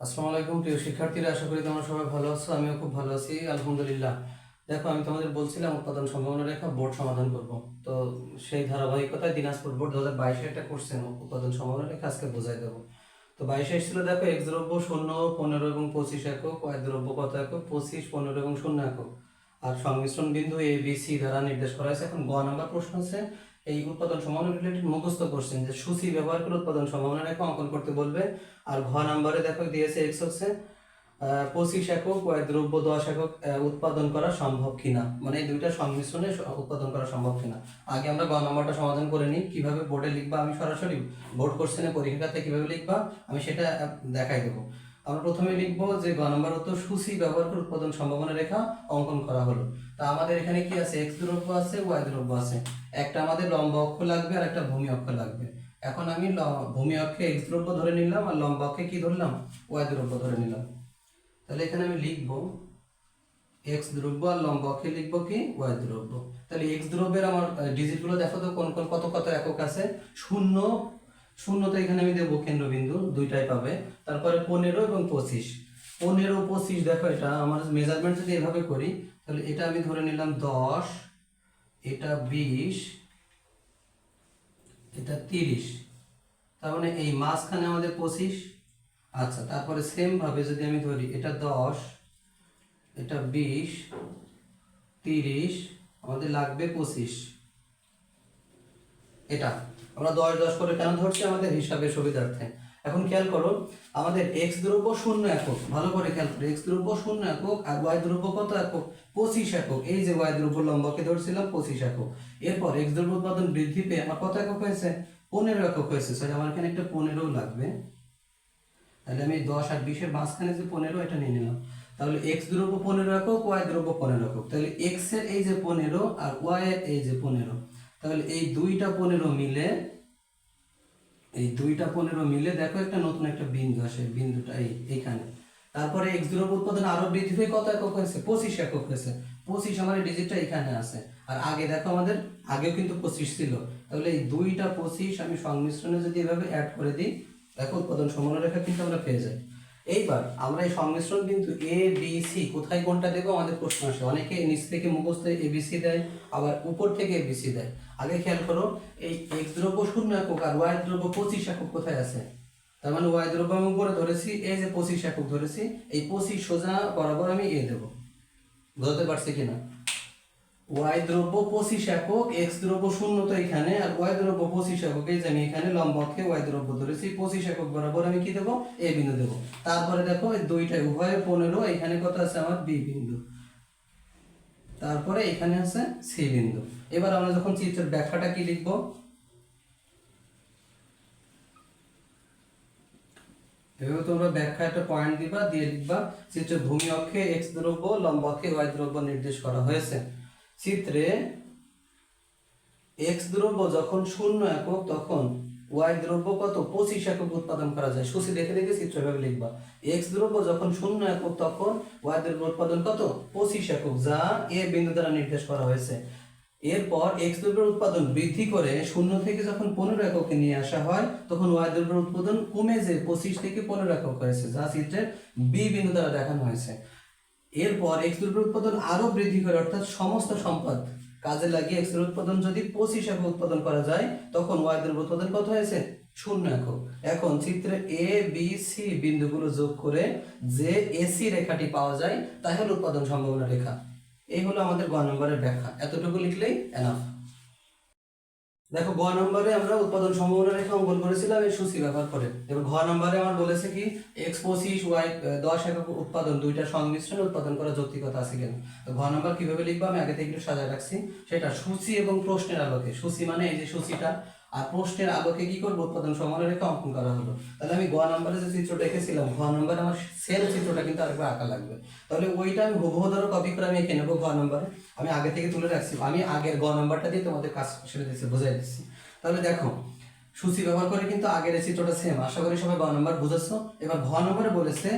আসসালামু আলাইকুম, প্রিয় শিক্ষার্থীরা, আশা করি তোমরা সবাই ভালো আছো, আমিও খুব ভালো আছি, আলহামদুলিল্লাহ। দেখো, আমি তোমাদের বলছিলাম উৎপাদন সম্ভাবনা রেখা বোর্ড সমাধান করব। তো সেই ধারাবাহিকতায় দিনাজপুর বোর্ড দু হাজার বাইশে একটা কোশ্চেন উৎপাদন সম্ভাবনা রেখা আজকে বোঝাই দেবো। তো বাইশে এসেছিল, দেখো এক্স দ্রব্য শূন্য, পনেরো এবং পঁচিশ একক ওয়াই দ্রব্য কত একক? পঁচিশ, পনেরো এবং শূন্য একক। আর সংমিশ্রণ বিন্দু এ বি সি দ্বারা নির্দেশ করা হয়েছে। এখন গ নাম্বার প্রশ্ন হচ্ছে এই উৎপাদন সম্ভাবনা রিলেটেড মুখস্থ করছেন যে সূচি ব্যবহার করে উৎপাদন সম্ভাবনা রেখা অঙ্কন করতে বলবে। আর ঘ নাম্বারে দেখো দিয়েছে এক্স হচ্ছে পঁচিশ একক দ্রব্য দশ একক উৎপাদন করা সম্ভব কিনা? মানে এই দুইটা সংমিশ্রণে উৎপাদন করা সম্ভব কিনা? আগে আমরা গ নাম্বারটা সমাধান করে নিই, কীভাবে বোর্ডে লিখবা আমি সরাসরি বোর্ড কোশ্চেনে পরীক্ষাতে কীভাবে লিখবা, আমি সেটা দেখাই দেবো। আমরা প্রথমে লিখব যে গ নাম্বার উত্তর সূচি ব্যবহার করে উৎপাদন সম্ভাবনা রেখা অঙ্কন করা হলো। তা আমাদের এখানে কি আছে? এক্স দ্রব্য আছে ওয়াই দ্রব্য আছে। একটা আমাদের লম্ব অক্ষ লাগবে আর একটা ভূমি অক্ষ লাগবে। এখন আমি ভূমি অক্ষে এক্স দ্রব্য ধরে নিলাম আর লম্ব অক্ষে কি ধরলাম? ওয়াই দ্রব্য ধরে নিলাম। তাহলে এখানে আমি লিখব এক্স দ্রব্য আর লম্ব অক্ষে লিখব কি? ওয়াই দ্রব্য তাহলে এক্স দ্রব্যের আমার ডিজিটগুলো দেখো তো কোন কোন, কত কত একক আছে? শূন্য শূন্য তো এখানে আমি দেবো কেন্দ্রবিন্দু, দুইটাই পাবে। তারপরে পনেরো এবং পঁচিশ। পনেরো, পঁচিশ, দেখো এটা আমার মেজারমেন্ট যদি এভাবে করি, তাহলে এটা আমি ধরে নিলাম দশ, এটা বিশ, এটা তিরিশ। তার মানে এই মাঝখানে আমাদের পঁচিশ। আচ্ছা তারপরে সেম ভাবে যদি আমি ধরি, এটা দশ, এটা বিশ, তিরিশ, আমাদের লাগবে পঁচিশ। এটা। আমরা দশ দশ করে কেন ধরছি আমাদের হিসাবের সুবিধার্থে। এখন খেয়াল করো, আমাদের এক্স দ্রব্য শূন্য একক, ভালো করে খেয়াল করো এক্স দ্রব্য শূন্য একক আর ওয়াই দ্রব্য কত একক? পঁচিশ একক। এই যে ওয়াই দ্রব্য লম্বকে ধরছিলাম, পঁচিশ একক। এরপর এক্স দ্রব্য উৎপাদন বৃদ্ধি পেয়ে আমার কত একক হয়েছে? পনেরো একক হয়েছে। সরি আমার এখানে একটা পনেরো লাগবে। তাহলে আমি দশ আর বিশের মাঝখানে যে পনেরো, এটা নিয়ে নিলাম। তাহলে এক্স দ্রব্য পনেরো একক ওয়াই দ্রব্য পনেরো একক। তাহলে এক্সের এই যে পনেরো আর ওয়াই এর এই যে পনেরো তাহলে এই দুইটা পনেরো মিলে, এই দুইটা পনেরো মিলে দেখো একটা নতুন একটা বিন্দু আসে বিন্দুটা এই, এইখানে। তারপরে এক্স দ্রব্য উৎপাদন আরও বৃদ্ধি হয়ে কত একক হয়েছে? পঁচিশ একক হয়েছে। পঁচিশ আমার ডিজিটটা এখানে আছে। আর আগে দেখো আমাদের, আগেও কিন্তু পঁচিশ ছিল। তাহলে এই দুইটা পঁচিশ আমি সংমিশ্রণে যদি এভাবে অ্যাড করে দিই, দেখো উৎপাদন সম্ভাবনা রেখা কিন্তু আমরা পেয়ে যাই। এইবার আমরা এই সংমিশ্রণ কিন্তু এ বি সি কোথায় কোনটা দেবো আমাদের প্রশ্ন আসে। অনেকে নিচ থেকে মুখস্থ এ বি সি দেয়, আবার উপর থেকে এ বি সি দেয়। আগে খেয়াল করো, এই এক্স দ্রব্য শূন্য একক আর ওয়াই দ্রব্য পঁচিশ একক কোথায় আছে? তার মানে ওয়াই দ্রব্য আমি উপরে ধরেছি, এই যে পঁচিশ একক ধরেছি, এই পঁচিশ সোজা বরাবর আমি এ দেবো। বুঝতে পারছি কিনা? ওয়াই দ্রব্য পঁচিশ একক এক্স দ্রব্য শূন্য তো এখানে, আর ওয়াই দ্রব্য পঁচিশ একক, এই যে আমি এখানে লম্বকে ওয়াই দ্রব্য ধরেছি, পঁচিশ একক বরাবর আমি কি দেবো? এ বিন্দু দেবো। তারপরে দেখো, এই দুইটাই উভয় পনেরো, এখানে কত আছে আমার? বি বিন্দু। তারপরে এখানে আছে সি বিন্দু। এবার আমরা যখন চিত্রের ব্যাখ্যাটা কি লিখব? এভাবে তোমরা ব্যাখ্যা একটা পয়েন্ট দিবা, দিয়ে লিখবা চিত্রে ভূমি অক্ষে এক্স দ্রব্য, লম্ব অক্ষে ওয়াই দ্রব্য নির্দেশ করা হয়েছে। চিত্রে এক্স দ্রব্য যখন শূন্য একক, তখন ওয়াই দ্রব্য কত? পঁচিশ একক উৎপাদন করা যায়। সূচি দেখে দেখে চিত্র এভাবে লিখবা। এক্স দ্রব্য যখন শূন্য একক, তখন ওয়াই দ্রব্য উৎপাদন কত? পঁচিশ একক, যা এ বিন্দু দ্বারা নির্দেশ করা হয়েছে। এরপর এক্স দ্রব্যের উৎপাদন বৃদ্ধি করে শূন্য থেকে যখন পনেরো এককে নিয়ে আসা হয়, তখন ওয়াই দ্রব্যের উৎপাদন কমে যে পঁচিশ থেকে পনেরো একক হয়েছে, যা চিত্রের বি বিন্দু দ্বারা দেখানো হয়েছে। এরপর এক্স দ্রব্যের উৎপাদন আরও বৃদ্ধি করে, অর্থাৎ সমস্ত সম্পদ কাজে লাগিয়ে এক্সের উৎপাদন যদি পঁচিশ একক উৎপাদন করা যায়, তখন ওয়াই দ্রব্য উৎপাদন কত হয়েছে? শূন্য একক। এখন চিত্রে এ বি সি বিন্দুগুলো যোগ করে যে এসি রেখাটি পাওয়া যায়, তাই হলো উৎপাদন সম্ভাবনা রেখা। এই হলো আমাদের গ নম্বরের ব্যাখ্যা। এতটুকু লিখলেই এনাফ দেখো গ নম্বরে আমরা উৎপাদন সম্ভাবনা রেখা অঙ্কন করেছিলাম এই সূচি ব্যবহার করে। এবার ঘ নম্বরে আমার বলেছে কি এক্স পঁচিশ ওয়াই দশ একক উৎপাদন, দুইটা সংমিশ্রণ উৎপাদন করার যৌক্তিকতা আছে কেন। তো ঘ নম্বর কীভাবে লিখব? আমি আগে থেকে একটু সাজা রাখছি। সেটা সূচি এবং প্রশ্নের আলোকে। সূচি মানে এই যে সূচিটা আর প্রশ্নের আলোকে কি করব? উৎপাদন সম্ভাবনা রেখা অঙ্কন করা হলো। তাহলে আমি গ নম্বরে যে চিত্রটা এঁকেছিলাম, ঘ নম্বরে আমার সেল চিত্রটা কিন্তু আরেকবার আঁকা লাগবে। তাহলে ওইটা আমি হুবহু ধরো কপি করে আমি এঁকে নেব ঘ নম্বরে। আমি আগে থেকে তুলে রাখছি। আমি আগের গ নম্বরটা দিয়ে তোমাদের কাজ সেরে দিচ্ছি, বোঝাই দিচ্ছি। তাহলে দেখো, সূচি ব্যবহার করে কিন্তু আগের এই চিত্রটা সেম আশা করি সবাই গ নম্বর বুঝেছ। এবার ঘ নম্বরে বলেছে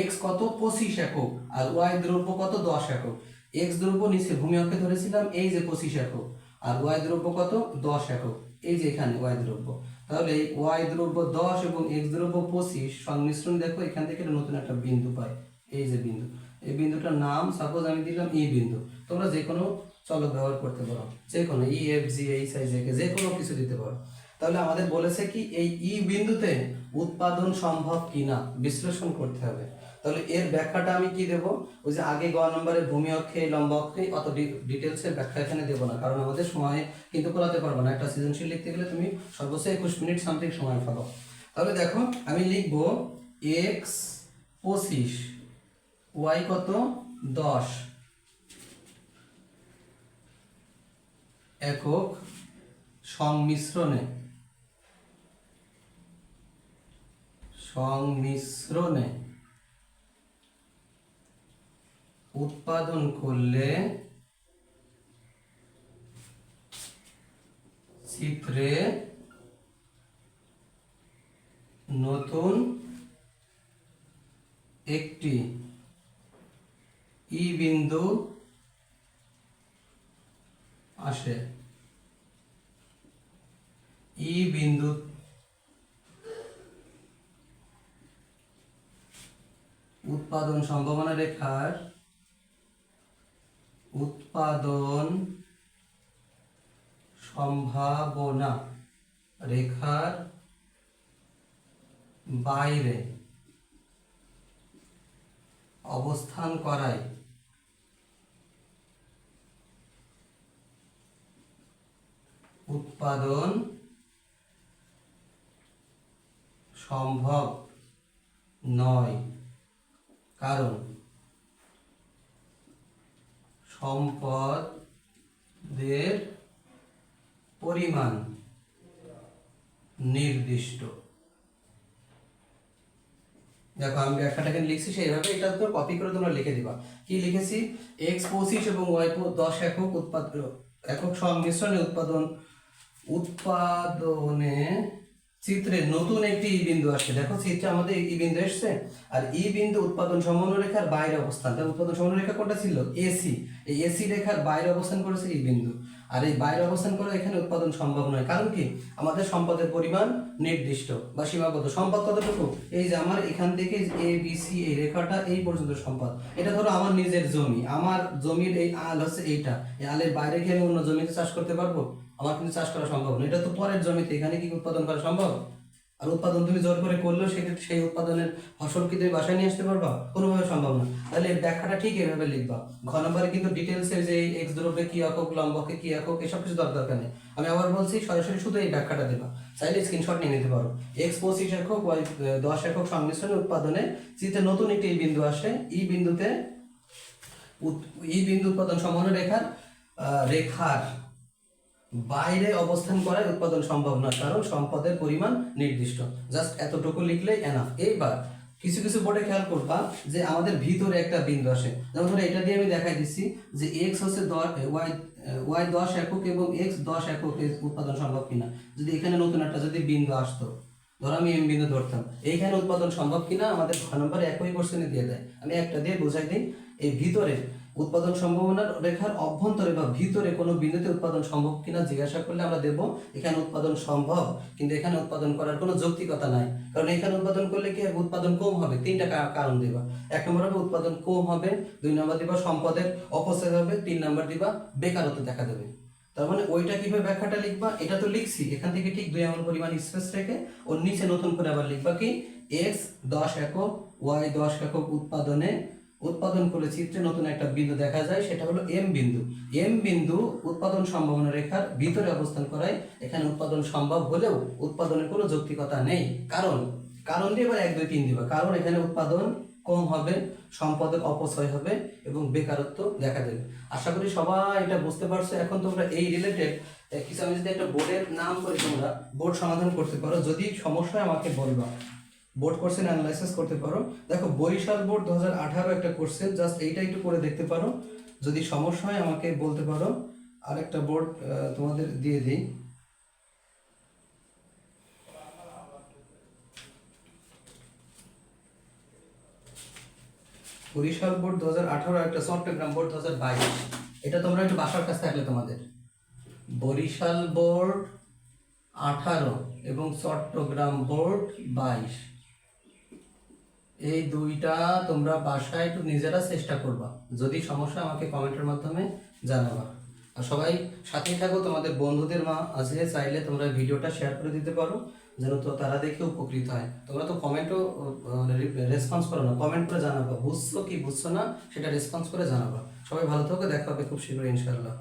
এক্স কত পঁচিশ একক আর ওয়াই দ্রব্য কত দশ একক। এক্স দ্রব্য নিচে ভূমি অক্ষে ধরেছিলাম, এই যে পঁচিশ একক। আর ওয়াই দ্রব্য কত দশ একক। এই যে এখানে ওয়াই দ্রব্য। তাহলে ওয়াই দ্রব্য দশ এবং এক্স দ্রব্য পঁচিশ, সংমিশ্রণ দেখো, এখান থেকে নতুন একটা বিন্দু পাই। এই যে বিন্দু। এই বিন্দুটার নাম সাপোজ আমি দিলাম ই বিন্দু। তোমরা যে কোনো চলক ব্যবহার করতে পারো। যে কোনো ই এফ জি এই সাইজ একে যে কোনো কিছু দিতে পারো। তাহলে আমাদের বলেছে কি, এই ই বিন্দুতে উৎপাদন সম্ভব কিনা? বিশ্লেষণ করতে হবে। তাহলে এর ব্যাখ্যাটা আমি কি দেব? ওই যে আগে গ নম্বরের ভূমি অক্ষে, লম্ব অক্ষে, অত ডিটেলসের ব্যাখ্যা এখানে দেবো না, কারণ আমাদের সময় কিন্তু করাতে পারব না। একটা সৃজনশীল লিখতে গেলে তুমি সর্বোচ্চ একুশ মিনিট সামথিং সময় পাবো। তাহলে দেখো, আমি লিখব এক্স পঁচিশ ওয়াই কত? দশ। একক সংমিশ্রণে। সংমিশ্রণে। উৎপাদন করলে চিত্রে নতুন একটি ই বিন্দু আসে। ই বিন্দু উৎপাদন সম্ভাবনা রেখার উৎপাদন সম্ভাবনা রেখার বাইরে অবস্থান করায়। উৎপাদন সম্ভব নয়। কারণ সম্পদের পরিমাণ নির্দিষ্ট। দেখো, আমি ব্যাখ্যাটাকে লিখছি, সেইভাবে এটা তো কপি করে তোমরা লিখে দিবা। কি লিখেছি? এক্স পঁচিশ এবং ওয়াই দশ একক উৎপাদ একক সংমিশ্রণে উৎপাদন উৎপাদনে চিত্রে নতুন একটি ই বিন্দু আসছে। দেখো চিত্রে আমাদের ই বিন্দু এসছে, আর ই বিন্দু উৎপাদন সমন্বয় রেখার বাইরে অবস্থান। তার উৎপাদন সমন্বয় রেখা কোনটা ছিল? এসি এই এসি রেখার বাইরে অবস্থান করেছে ই বিন্দু। আর এই বাইরে অবস্থান করে এখানে উৎপাদন সম্ভব নয়। কারণ কি? আমাদের সম্পদের পরিমাণ নির্দিষ্ট বা সীমাবদ্ধ। সম্পদ কতটুকু? এই যে আমার এখান থেকে এ বি সি এই রেখাটা এই পর্যন্ত সম্পদ। এটা ধরো আমার নিজের জমি। আমার জমির এই আল হচ্ছে এইটা। এই আলের বাইরে কি আমি অন্য জমিতে চাষ করতে পারব? আমার কিন্তু চাষ করা সম্ভব নয়। এটা তো পরের জমিতে। এখানে কি উৎপাদন করা সম্ভব? আর উৎপাদন তুমি জোর করে করলেও সেক্ষেত্রে সেই উৎপাদনের ফসল কি তুমি বাসায় নিয়ে আসতে পারবা? কোনোভাবে সম্ভব না। তাহলে এর ব্যাখ্যাটা ঠিক এভাবে লিখবা। ঘ নম্বরে কিন্তু ডিটেলসে যে এক্স দ্রব্যে কি একক, লম্বকে কি একক, এসব কিছু দরকার নেই। আমি আবার বলছি, সরাসরি শুধু এই ব্যাখ্যাটা দেবা। চাইলে স্ক্রিনশট নিয়ে নিতে পারো। এক্স পঁচিশ একক ওয়াই দশ একক সংমিশ্রণে উৎপাদনে চিত্রে নতুন একটি এই বিন্দু আসে। এই বিন্দুতে এই বিন্দু উৎপাদন সমান রেখার রেখার বাইরে অবস্থান করায় উৎপাদন সম্ভব না কারণ সম্পদের পরিমাণ নির্দিষ্ট। জাস্ট এতটুকু লিখলেই এনাফ এইবার কিছু কিছু বোর্ডে খেয়াল করবা যে আমাদের ভিতরে একটা বিন্দু আসে। যেমন ধরো এটা দিয়ে আমি দেখাই দিচ্ছি যে এক্স হচ্ছে ওয়াই ওয়াই দশ একক এবং এক্স দশ একক উৎপাদন সম্ভব কিনা। যদি এখানে নতুন একটা যদি বিন্দু আসতো, ধরো আমি এম বিন্দু ধরতাম, এইখানে উৎপাদন সম্ভব কিনা আমাদের ঘ নম্বর একই কোশ্চেনে দিয়ে দেয়। আমি একটা দিয়ে বোঝাই দিই, এই ভিতরে উৎপাদন সম্ভাবনার রেখার অভ্যন্তরে বা ভিতরে কোনো বিন্দুতে উৎপাদন সম্ভব কিনা জিজ্ঞাসা করলে আমরা দেব, এখানে উৎপাদন সম্ভব, কিন্তু এখানে উৎপাদন করার কোনো যৌক্তিকতা নাই। কারণ এখানে উৎপাদন করলে কি? উৎপাদন কম হবে। তিনটা কারণ দিবা। এক নম্বর হবে উৎপাদন কম হবে, দুই নম্বর দিবা সম্পদের অপচয় হবে, তিন নম্বর দিবা বেকারত্ব দেখা দেবে। তার মানে ওইটা কীভাবে ব্যাখ্যাটা লিখবা? এটা তো লিখছি। এখান থেকে ঠিক দুই এমন পরিমাণ স্পেস রেখে ওর নিচে নতুন করে আবার লিখবা কি? এক্স দশ একক ওয়াই দশ একক উৎপাদনে উৎপাদন করে চিত্রে নতুন একটা বিন্দু দেখা যায়, সেটা হলো এম বিন্দু। এম বিন্দু উৎপাদন সম্ভাবনা রেখার ভিতরে অবস্থান করায়, এখানে উৎপাদন সম্ভব হলেও উৎপাদনের কোনো যৌক্তিকতা নেই। কারণ কারণ দিয়ে এক, দুই, তিন দিবা। কারণ এখানে উৎপাদন কম হবে সম্পদের অপচয় হবে এবং বেকারত্ব দেখা দেবে। আশা করি সবাই এটা বুঝতে পারছ। এখন তোমরা এই রিলেটেড কিছু আমি যদি একটা বোর্ডের নাম করে তোমরা বোর্ড সমাধান করতে পারো। যদি সমস্যা আমাকে বলবা। বোর্ড কোর্সেন অ্যানালাইসিস করতে পারো। দেখো, বরিশাল বোর্ড দু হাজার আঠারো একটা কোর্সেন জাস্ট এইটা একটু করে দেখতে পারো। যদি সমস্যা হয় আমাকে বলতে পারো। আরেকটা বোর্ড তোমাদের দিয়ে দিই। বরিশাল বোর্ড দু হাজার আঠারো একটা চট্টগ্রাম বোর্ড দু হাজার বাইশ। এটা তোমরা একটু বাসার কাছে থাকলে তোমাদের। বরিশাল বোর্ড আঠারো এবং চট্টগ্রাম বোর্ড বাইশ। এই দুইটা তোমরা বাসায় একটু নিজেরা চেষ্টা করবা। যদি সমস্যা আমাকে কমেন্টের মাধ্যমে জানাবা। আর সবাই সাথেই থাকো, তোমাদের বন্ধুদের মা আছে, চাইলে তোমরা ভিডিওটা শেয়ার করে দিতে পারো, যেন তো তারা দেখে উপকৃত হয়। তোমরা তো কমেন্টও রেসপন্স করো না কমেন্ট করে জানাবা। বুঝছ কি বুঝছ না, সেটা রেসপন্স করে জানাবা। সবাই ভালো থাকো, দেখা হবে খুব শীঘ্রই, ইনশাআল্লাহ।